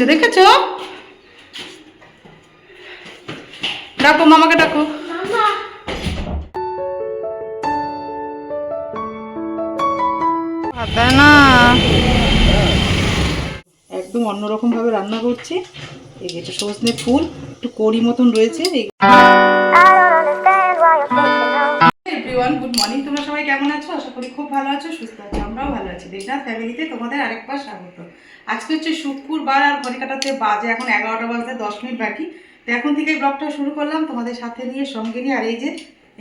পড়েছে দেখেছ? ডাকো মামাকে ডাকো। না। একদম অন্যরকম ভাবে রান্না করছি। এই যে সজনে ফুল একটু কড়ি মতন রয়েছে এভরিওয়ান গুড মর্নিং তোমরা সবাই কেমন আছো? আশা করি খুব ভালো আছো, সুস্থ আছো, আমরাও ভালো আছি। দেশনাথ ফ্যামিলিতে তোমাদের আরেকবার স্বাগত। আজকে হচ্ছে শুক্রবার আর ঘড়ি কাটাতে বাজে এখন এগারোটা বাজতে দশ মিনিট বাকি। তো এখন থেকে ব্লগটা শুরু করলাম। তোমাদের সাথে নিয়ে, সঙ্গে নিয়ে আর এই যে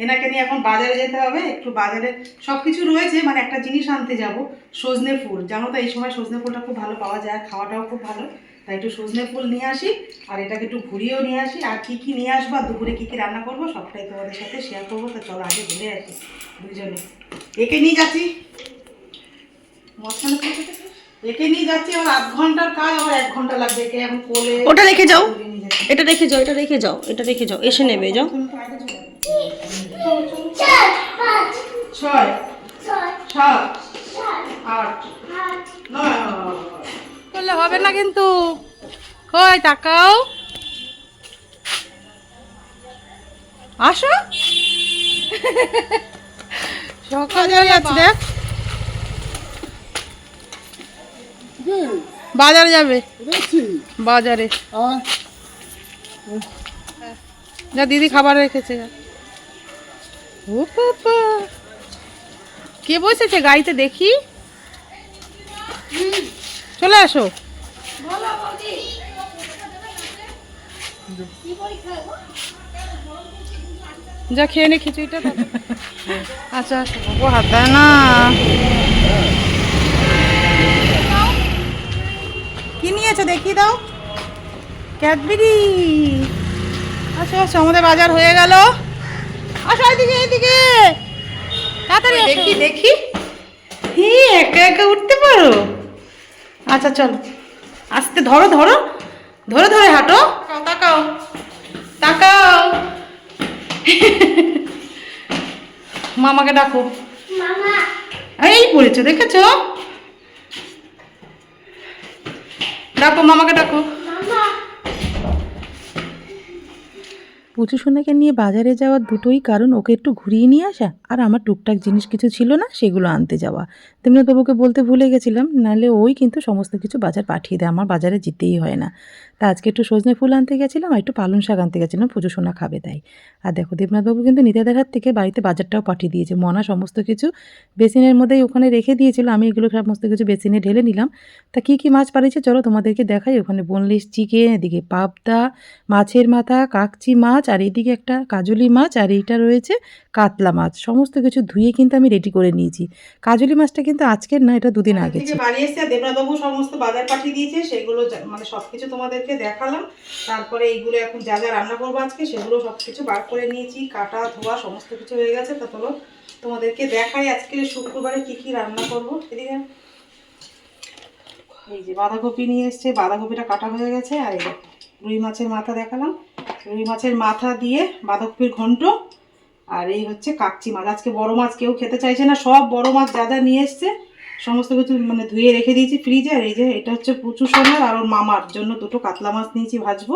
এনাকে নিয়ে এখন বাজারে যেতে হবে। একটু বাজারে সব কিছু রয়েছে মানে একটা জিনিস আনতে যাব, সজনে ফুল। জানো তো, এই সময় সজনে ফুলটা খুব ভালো পাওয়া যায়, খাওয়াটাও খুব ভালো। তাই একটু সজনে ফুল নিয়ে আসি আর এটাকে একটু ঘুরিয়েও নিয়ে আসি। আর কী কী নিয়ে আসব আর দুপুরে কী কী রান্না করব সবটাই তোমাদের সাথে শেয়ার করব। তো চলো আগে ঘুরে আসি দুজনে। একে নিয়ে যাচ্ছি। মশলা একে নিয়ে যাচ্ছি আমার আধ ঘণ্টার কাজ আমার এক ঘণ্টা লাগবে একে এখন কোলে ওটা রেখে যাও। এটা রেখে যাও এটা রেখে যাও এটা রেখে যাও এসে নেবে যাও। ছয় সাত আট নয়। করলে হবে না কিন্তু। কই তাকাও। আসো। সকালে যাচ্ছে দেখ। বাজারে যাবে। বাজারে। যা দিদি খাবার রেখেছে। ও বাবা কে বসেছে গাড়িতে দেখি? চলে আসো। যা খেয়ে নে খিচুড়িটা আচ্ছা ও হাত দেয় না। কি নিয়েছো দেখি দাও? ক্যাডবেরি। আচ্ছা আচ্ছা আমাদের বাজার হয়ে গেল। আসো এদিকে এদিকে। তাড়াতাড়ি দেখি দেখি। হি একা একা উঠতে পারো? আচ্ছা চলো। আস্তে ধরো ধরো। ধরে ধরে হাঁটো। তাকাও। তাকাও। মামাকে ডাকো। এই পড়েছো দেখেছ? ডাকো মামাকে ডাকো। পুচু সোনাকে নিয়ে বাজারে যাওয়ার দুটোই কারণ ওকে একটু ঘুরিয়ে নিয়ে আসা। আর আমার টুকটাক জিনিস কিছু ছিল না সেগুলো আনতে যাওয়া। তেমনি বাবুকে বলতে ভুলে গেছিলাম নাহলে ওই কিন্তু সমস্ত কিছু বাজার পাঠিয়ে দেয় আমার বাজারে যেতেই হয় না। তা আজকে একটু সজনে ফুল আনতে গেছিলাম আর একটু পালং শাক আনতে গেছিলাম পুজো সোনা খাবে তাই। আর দেখো দেবনাথবাবু কিন্তু নিতাদের হাত থেকে বাড়িতে বাজারটাও পাঠিয়ে দিয়েছে মনা সমস্ত কিছু বেসিনের মধ্যেই ওখানে রেখে দিয়েছিল আমি এগুলো সমস্ত কিছু বেসিনে ঢেলে নিলাম। তা কী কী মাছ পাড়িয়েছে চলো তোমাদেরকে দেখাই ওখানে বোনলেস চিকেন এদিকে পাবদা মাছের মাথা কাকচি মাছ আর এদিকে একটা কাজলি মাছ আর এইটা রয়েছে কাতলা মাছ সমস্ত কিছু ধুয়ে কিন্তু আমি রেডি করে নিয়েছি। কাজলি মাছটা কিন্তু আজকের না এটা দুদিন আগে বাড়ি এসে দেবনাথবাবু সমস্ত বাজার পাঠিয়ে দিয়েছে সেগুলো মানে সবকিছু তোমাদেরকে দেখালাম। তারপরে এইগুলো এখন যা যা রান্না করব আজকে, সেগুলো সব কিছু বার করে নিয়েছি। কাটা, ধোয়া, সমস্ত কিছু হয়ে গেছে। তা চলো তোমাদেরকে দেখাই আজকে শুক্রবারে কি কি রান্না করব। এদিকে এই যে বাঁধাকপি নিয়ে এসছে। বাঁধাকপিটা কাটা হয়ে গেছে। আর এই রুই মাছের মাথা দেখালাম। রুই মাছের মাথা দিয়ে বাঁধাকপির ঘন্ট আর এই হচ্ছে কাকচি মাছ। আজকে বড় মাছ কেউ খেতে চাইছে না। সব বড় মাছ যা যা নিয়ে এসছে সমস্ত কিছু মানে ধুয়ে রেখে দিয়েছি ফ্রিজে আর এই যে এটা হচ্ছে পুচু সোনার আর ওর মামার জন্য দুটো কাতলা মাছ নিয়েছি ভাজবো।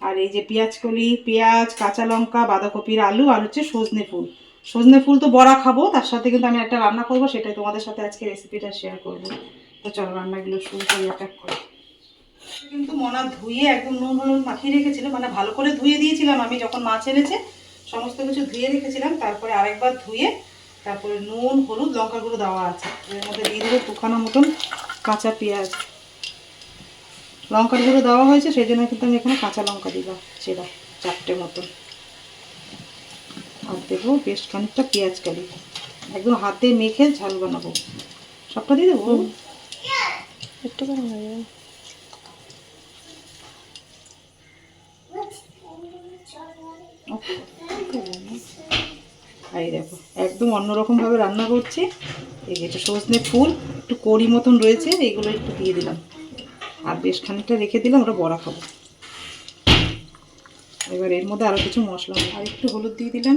আর এই যে পেঁয়াজ কলি, পেঁয়াজ, কাঁচা লঙ্কা, বাঁধাকপির আলু আর হচ্ছে সজনে ফুল। সজনে ফুল তো বড়া খাব, তার সাথে কিন্তু আমি একটা রান্না করব, সেটাই তোমাদের সাথে আজকে রেসিপিটা শেয়ার করব। তো চলো রান্নাগুলো শুরু করি এক এক করে। কিন্তু মনা ধুয়ে একদম নুন হলুদ মাখিয়ে রেখেছিল মানে ভালো করে ধুয়ে দিয়েছিলাম আমি যখন মাছ এনেছে, সমস্ত কিছু ধুয়ে রেখেছিলাম, তারপরে আরেকবার ধুয়ে তারপরে নুন হলুদ লঙ্কা গুঁড়ো দেওয়া আছে। এর মধ্যে দিয়ে দেবো দুখানা মতন কাঁচা পেঁয়াজ। লঙ্কার গুঁড়ো দেওয়া হয়েছে সেই জন্য কিন্তু আমি এখানে কাঁচা লঙ্কা দিলাম সেটা চারটে মতন। আর দেবো বেশ খানিকটা পেঁয়াজ কালি। একদম হাতে মেখে ঝাল বানাবো। সবটা দিয়ে দেবো? একটু হয়ে যাবে। এই দেখো, একদম অন্যরকমভাবে রান্না করছি। এই যে এটা সজনে ফুল, একটু কড়ি মতন রয়েছে এইগুলো একটু দিয়ে দিলাম। আর বেশ খানিকটা রেখে দিলাম, ওটা বড়া খাব। এবার এর মধ্যে আরও কিছু মশলা আর একটু হলুদ দিয়ে দিলাম।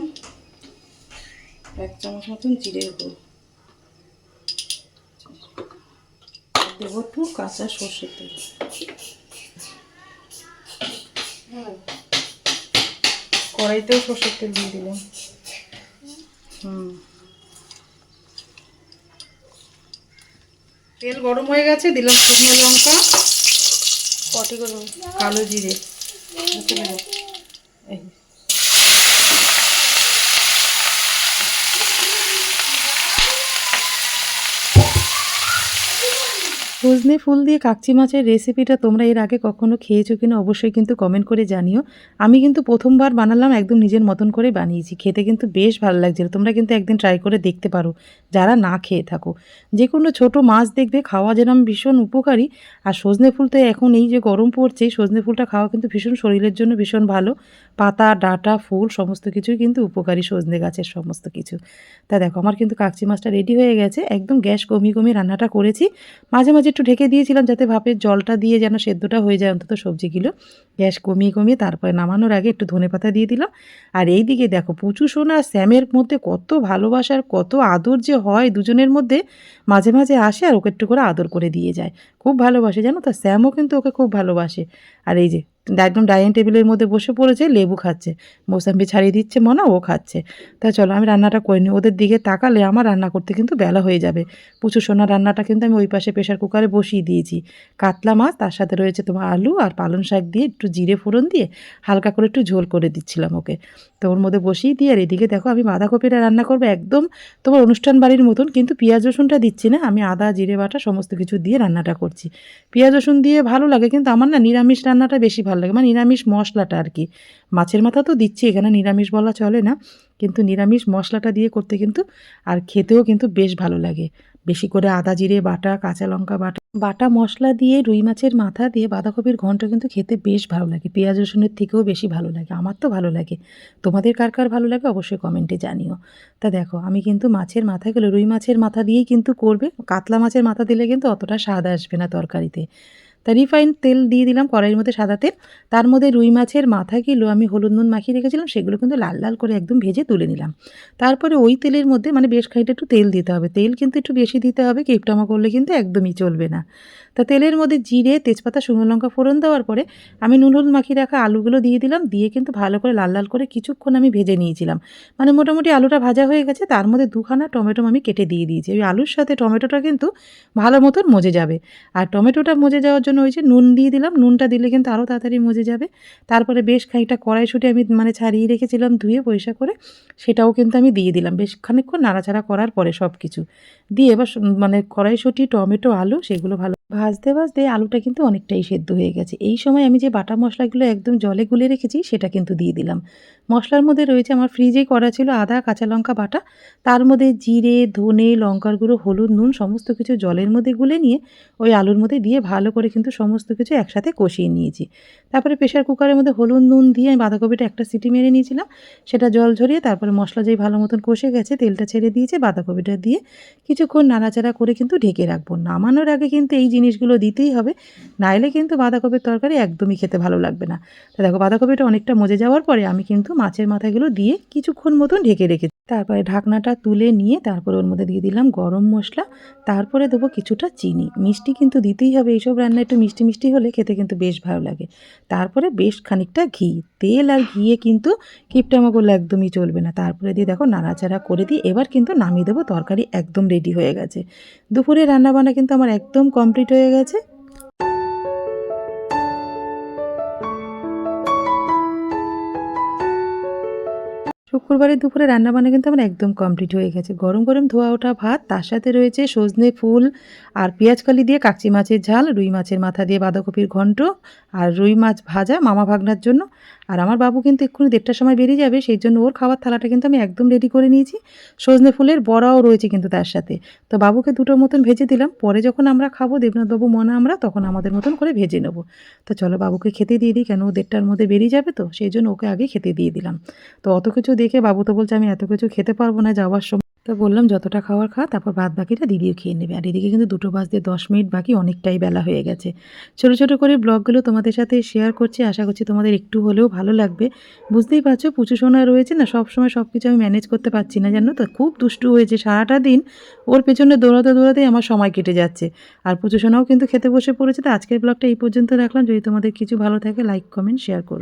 এক চামচ মতন জিরের গুঁড়ো। দেবো একটু কাঁচা সর্ষের তেল। কড়াইতেও সর্ষের তেল দিয়ে দিলাম। তেল গরম হয়ে গেছে দিলাম শুকনো লঙ্কা কটি করুন কালো জিরে। এই সজনে ফুল দিয়ে কাকচি মাছের রেসিপিটা তোমরা এর আগে কখনো খেয়েছো কিনা অবশ্যই কিন্তু কমেন্ট করে জানিও। আমি কিন্তু প্রথমবার বানালাম, একদম নিজের মতন করে বানিয়েছি। খেতে কিন্তু বেশ ভালো লাগছিল। তোমরা কিন্তু একদিন ট্রাই করে দেখতে পারো, যারা না খেয়ে থাকো। যে কোনো ছোটো মাছ দেখবে, খাওয়া যেরকম ভীষণ উপকারী। আর সজনে ফুল তো এখন এই যে গরম পড়ছে, সজনে ফুলটা খাওয়া কিন্তু ভীষণ শরীরের জন্য ভীষণ ভালো। পাতা, ডাটা, ফুল সমস্ত কিছুই কিন্তু উপকারী সজনে গাছের সমস্ত কিছু। তা দেখো, আমার কিন্তু কাকচি মাছটা রেডি হয়ে গেছে। একদম গ্যাস কমিয়ে কমিয়ে রান্নাটা করেছি। মাঝে মাঝে একটু ঢেকে দিয়েছিলাম যাতে ভাপের জলটা দিয়ে যেন সেদ্ধটা হয়ে যায়, অন্তত সবজিগুলো। গ্যাস কমিয়ে কমিয়ে তারপরে নামানোর আগে একটু ধনে পাতা দিয়ে দিলাম। আর এই দিকে দেখো, পুচু সোনা স্যামের মধ্যে কত ভালোবাসার কত আদর যে হয় দুজনের মধ্যে, মাঝে মাঝে আসে আর ওকে একটু করে আদর করে দিয়ে যায়। খুব ভালোবাসে জানো তো? স্যামও কিন্তু ওকে খুব ভালোবাসে। আর এই যে একদম ডাইনিং টেবিলের মধ্যে বসে পড়েছে, লেবু খাচ্ছে। মোসাম্বি ছাড়িয়ে দিচ্ছে, মনা ও খাচ্ছে। তা চলো, আমি রান্নাটা করে নিই। ওদের দিকে তাকালে আমার রান্না করতে কিন্তু বেলা হয়ে যাবে। পুচু সোনা রান্নাটা কিন্তু আমি ওই পাশে প্রেশার কুকারে বসিয়ে দিয়েছি। কাতলা মাছ, তার সাথে রয়েছে তোমার আলু আর পালং শাক দিয়ে একটু জিরে ফোড়ন দিয়ে হালকা করে একটু ঝোল করে দিচ্ছিলাম ওকে। তো ওর মধ্যে বসিয়ে দিয়ে আর এদিকে দেখো, আমি বাঁধাকপিটা রান্না করব একদম তোমার অনুষ্ঠান বাড়ির মতন, কিন্তু পেঁয়াজ রসুনটা দিচ্ছি না। আমি আদা, জিরে বাটা, সমস্ত কিছু দিয়ে রান্নাটা করছি। পেঁয়াজ রসুন দিয়ে ভালো লাগে, কিন্তু আমার না নিরামিষ রান্নাটা বেশি ভালো লাগে। মানে নিরামিষ মশলাটা আর কি। মাছের মাথা তো দিচ্ছি, এখানে নিরামিষ বলা চলে না। কিন্তু নিরামিষ মশলাটা দিয়ে করতে কিন্তু আর খেতেও কিন্তু বেশ ভালো লাগে। বেশি করে আদা জিরে বাটা, কাঁচা লঙ্কা বাটা বাটা মশলা দিয়ে, রুই মাছের মাথা দিয়ে বাঁধাকপির ঘন্ট কিন্তু খেতে বেশ ভালো লাগে। পেঁয়াজ রসুনের থেকেও বেশি ভালো লাগে। আমার তো ভালো লাগে। তোমাদের কার কার ভালো লাগে অবশ্যই কমেন্টে জানিও। তা দেখো, আমি কিন্তু মাছের মাথাগুলো রুই মাছের মাথা দিয়েই কিন্তু করবে। কাতলা মাছের মাথা দিলে কিন্তু অতটা স্বাদ আসবে না তরকারিতে। তা রিফাইন তেল দিয়ে দিলাম কড়াইয়ের মধ্যে সাদা তেল। তার মধ্যে রুই মাছের মাথাগুলো আমি হলুদ নুন মাখিয়ে রেখেছিলাম, সেগুলো কিন্তু লাল লাল করে একদম ভেজে তুলে নিলাম। তারপরে ওই তেলের মধ্যে মানে বেশ খানিকটা একটু তেল দিতে হবে। তেল কিন্তু একটু বেশি দিতে হবে কিপটামা করলে কিন্তু একদমই চলবে না। তা তেলের মধ্যে জিরে, তেজপাতা, শুকনো লঙ্কা ফোড়ন দেওয়ার পরে আমি নুন হলুদ মাখিয়ে রাখা আলুগুলো দিয়ে দিলাম, দিয়ে কিন্তু ভালো করে লাল লাল করে কিছুক্ষণ আমি ভেজে নিয়েছিলাম। মানে মোটামুটি আলুটা ভাজা হয়ে গেছে, তার মধ্যে দুখানা টমেটো আমি কেটে দিয়ে দিয়েছি। ওই আলুর সাথে টমেটোটা কিন্তু ভালো মতন মজে যাবে। আর টমেটোটা মজে যাওয়ার জন্য ওই যে নুন দিয়ে দিলাম। নুনটা দিলে কিন্তু আরও তাড়াতাড়ি মজে যাবে। তারপরে বেশ খানিকটা কড়াইশুঁটি আমি মানে ছাড়িয়ে রেখেছিলাম ধুয়ে পয়সা করে। সেটাও কিন্তু আমি দিয়ে দিলাম। বেশ খানিকক্ষণ নাড়াচাড়া করার পরে সব কিছু দিয়ে এবার মানে কড়াইশুটি, টমেটো, আলু, সেগুলো ভালো ভাজতে ভাজতে আলুটা কিন্তু অনেকটাই সেদ্ধ হয়ে গেছে। এই সময় আমি যে বাটা মশলাগুলো একদম জলে গুলে রেখেছি, সেটা কিন্তু দিয়ে দিলাম। মশলার মধ্যে রয়েছে আমার ফ্রিজে করা ছিল আদা, কাঁচা লঙ্কা বাটা। তার মধ্যে জিরে, ধনে, লঙ্কার গুঁড়ো, হলুদ, নুন সমস্ত কিছু জলের মধ্যে গুলে নিয়ে ওই আলুর মধ্যে দিয়ে ভালো করে কিন্তু সমস্ত কিছু একসাথে কষিয়ে নিয়েছি। তারপরে প্রেশার কুকারের মধ্যে হলুদ, নুন দিয়ে আমি বাঁধাকপিটা একটা সিটি মেরে নিয়েছিলাম। সেটা জল ঝরিয়ে তারপরে মশলা যেই ভালো মতন কষে গেছে, তেলটা ছেড়ে দিয়েছে, বাঁধাকপিটা দিয়ে কিছুক্ষণ নাড়াচাড়া করে কিন্তু ঢেকে রাখব। নামানোর আগে কিন্তু এই জিনিসগুলো দিতেই হবে। নাইলে কিন্তু বাঁধাকপির তরকারি একদমই খেতে ভালো লাগবে না। তো দেখো, বাঁধাকপিটা অনেকটা মজে যাওয়ার পরে আমি কিন্তু মাছের মাথাগুলো দিয়ে কিছুক্ষণ মতন ঢেকে রেখেছি। তারপরে ঢাকনাটা তুলে নিয়ে তারপরে ওর মধ্যে দিয়ে দিলাম গরম মশলা। তারপরে দেবো কিছুটা চিনি। মিষ্টি কিন্তু দিতেই হবে এইসব রান্না একটু মিষ্টি মিষ্টি হলে খেতে কিন্তু বেশ ভালো লাগে। তারপরে বেশ খানিকটা ঘি। তেল আর ঘিয়ে কিন্তু কিপটামা করলে একদমই চলবে না। তারপরে দিয়ে দেখো নাড়াচাড়া করে দিই এবার কিন্তু নামিয়ে দেবো তরকারি একদম রেডি হয়ে গেছে। দুপুরে রান্নাবান্না কিন্তু আমার একদম কমপ্লিট হয়ে গেছে। শুক্রবারের দুপুরে রান্নাবান্না কিন্তু আমার একদম কমপ্লিট হয়ে গেছে। গরম গরম ধোয়া ওঠা ভাত, তার সাথে রয়েছে সজনে ফুল আর পেঁয়াজকালি দিয়ে কাকচি মাছের ঝাল, রুই মাছের মাথা দিয়ে বাঁধাকপির ঘন্ট আর রুই মাছ ভাজা মামা ভাগনার জন্য। আর আমার বাবু কিন্তু এক্ষুনি দেড়টার সময় বেরিয়ে যাবে, সেই জন্য ওর খাবার থালাটা কিন্তু আমি একদম রেডি করে নিয়েছি। সজনে ফুলের বড়াও রয়েছে কিন্তু তার সাথে। তো বাবুকে দুটোর মতন ভেজে দিলাম, পরে যখন আমরা খাব দেবনাথ বাবু মনা, আমরা, তখন আমাদের মতন করে ভেজে নেব। তো চলো বাবুকে খেতে দিয়ে দিই, কেন ও দেড়টার মধ্যে বেরিয়ে যাবে তো, সেই জন্য ওকে আগে খেতে দিয়ে দিলাম। তো অত কিছু দেখে বাবু তো বলছে, আমি এত কিছু খেতে পারব না, যাওয়ার সময় তো বললাম, যতটা খাওয়ার খা, তারপর বাদ বাকিটা দিদিও খেয়ে নেবে। আর এদিকে কিন্তু দুটো বাজতে দশ মিনিট বাকি, অনেকটাই বেলা হয়ে গেছে। ছোটো ছোটো করে ব্লগগুলো তোমাদের সাথে শেয়ার করছি। আশা করছি তোমাদের একটু হলেও ভালো লাগবে। বুঝতেই পারছ, পুচু সোনা রয়েছে না, সবসময় সব কিছু আমি ম্যানেজ করতে পারছি না, জানো তো? খুব দুষ্টু হয়েছে সারাটা দিন। ওর পেছনে দৌড়াতে দৌড়াতেই আমার সময় কেটে যাচ্ছে। আর পুচু সোনাও কিন্তু খেতে বসে পড়েছে। তো আজকের ব্লগটা এই পর্যন্ত রাখলাম। যদি তোমাদের কিছু ভালো থাকে লাইক কমেন্ট শেয়ার করো।